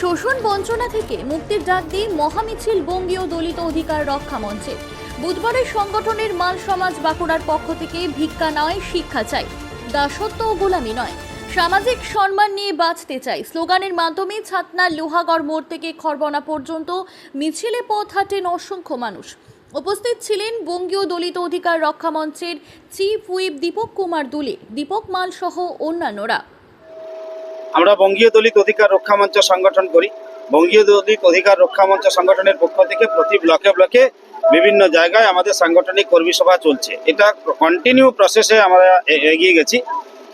শোষণ বঞ্চনা থেকে মুক্তির ডাক দিয়ে মহামিছিল বঙ্গীয় দলিত অধিকার রক্ষা মঞ্চে। বুধবারের সংগঠনের মাল সমাজ বাঁকুড়ার পক্ষ থেকে ভিক্ষা নয় শিক্ষা চাই। দাসত্ব ও গোলামি নয়। সামাজিক সম্মান নিয়ে বাঁচতে চাই। স্লোগানের মাধ্যমে ছাতনা লোহাগড় মোড় থেকে খড়বনা পর্যন্ত মিছিলে পথ হাঁটেন অসংখ্য মানুষ। উপস্থিত ছিলেন বঙ্গীয় দলিত অধিকার রক্ষা মঞ্চের চিফ হুইপ দীপক কুমার দুলে, দীপক মাল সহ অন্যান্যরা। আমরা বঙ্গীয় দলিত অধিকার রক্ষা মঞ্চ সংগঠন করি। বঙ্গীয় দলিত অধিকার রক্ষা মঞ্চ সংগঠনের পক্ষ থেকে প্রতি ব্লকে ব্লকে বিভিন্ন জায়গায় আমাদের সাংগঠনিক কর্মী সভা চলছে। এটা কন্টিনিউ প্রসেসে আমরা এগিয়ে গেছি।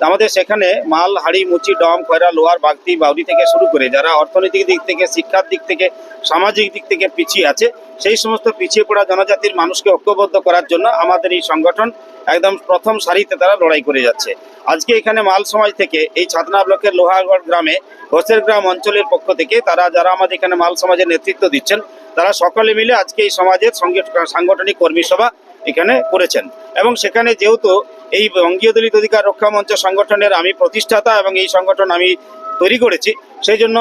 আমাদের সেখানে মাল, হাড়ি, মুচি, ডম, খয়রা, লোহার বাগতি বাউরি থেকে শুরু করে যারা অর্থনৈতিক দিক থেকে, শিক্ষার দিক থেকে, সামাজিক দিক থেকে পিছিয়ে আছে, সেই সমস্ত পিছিয়ে পড়া জনজাতির মানুষকে ঐক্যবদ্ধ করার জন্য আমাদের এই সংগঠন একদম প্রথম সারিতে তারা লড়াই করে যাচ্ছে। আজকে এখানে মাল সমাজ থেকে এই ছাতনা ব্লকের লোহাগড় গ্রামে ঘোষের গ্রাম অঞ্চলের পক্ষ থেকে তারা যারা আমাদের এখানে মাল সমাজের নেতৃত্ব দিচ্ছেন, তারা সকলে মিলে আজকে এই সমাজের সাংগঠনিক কর্মী সভা এখানে করেছেন। এবং সেখানে যেহেতু এই বঙ্গীয় দলিত অধিকার রক্ষা মঞ্চ সংগঠনের আমি প্রতিষ্ঠাতা এবং এই সংগঠন আমি তৈরি করেছি। সেই জন্য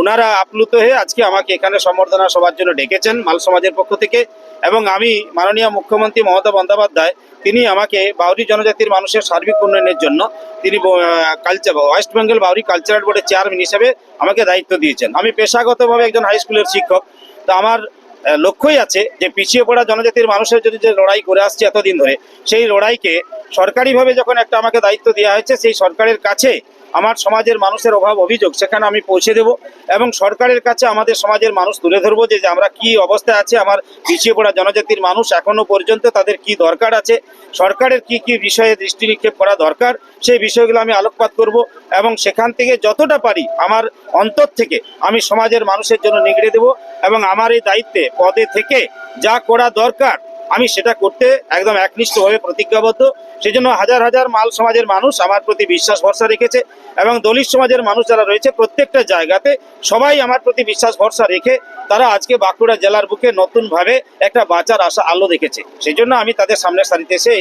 ওনারা আপ্লুত হয়ে আজকে আমাকে এখানে সম্বর্ধনা সবার জন্য ডেকেছেন মাল সমাজের পক্ষ থেকে এবং আমি মাননীয় মুখ্যমন্ত্রী মমতা বন্দ্যোপাধ্যায়, তিনি আমাকে বাউরি জনজাতির মানুষের সার্বিক উন্নয়নের জন্য তিনি culture West Bengal Bauri cultural বোর্ডের চেয়ারম্যান হিসেবে আমাকে দায়িত্ব দিয়েছেন। আমি পেশাগতভাবে একজন হাই স্কুলের শিক্ষক, তো আমার লক্ষ্যই আছে যে পিছিয়ে পড়া জনজাতির মানুষের যদি যে লড়াই করে আসছে এতদিন ধরে, সেই লড়াইকে সরকারিভাবে যখন একটা আমাকে দায়িত্ব দেওয়া হয়েছে, সেই সরকারের কাছে আমার সমাজের মানুষের অভাব অভিযোগ, সেখানে আমি পৌঁছে দেব এবং সরকারের কাছে আমাদের সমাজের মানুষ তুলে ধরবো যে আমরা কি অবস্থায় আছে, আমার পিছিয়ে পড়া জনজাতির মানুষ এখনও পর্যন্ত তাদের কি দরকার আছে, সরকারের কি কি বিষয়ে দৃষ্টি নিক্ষেপ করা দরকার, সেই বিষয়গুলো আমি আলোকপাত করব এবং সেখান থেকে যতটা পারি আমার অন্তর থেকে আমি সমাজের মানুষের জন্য নিগড়ে দেব এবং আমার এই দায়িত্বে পদে থেকে যা করা দরকার আমি সেটা করতে একদম একনিষ্ঠভাবে প্রতিজ্ঞাবদ্ধ। সেই জন্য হাজার হাজার মাল সমাজের মানুষ আমার প্রতি বিশ্বাস ভরসা রেখেছে এবং দলিত সমাজের মানুষ যারা রয়েছে প্রত্যেকটা জায়গাতে সবাই আমার প্রতি বিশ্বাস ভরসা রেখে তারা আজকে বাঁকুড়া জেলার বুকে নতুনভাবে একটা বাঁচার আশা আলো দেখেছে। সেই জন্য আমি তাদের সামনে সারিতে এসে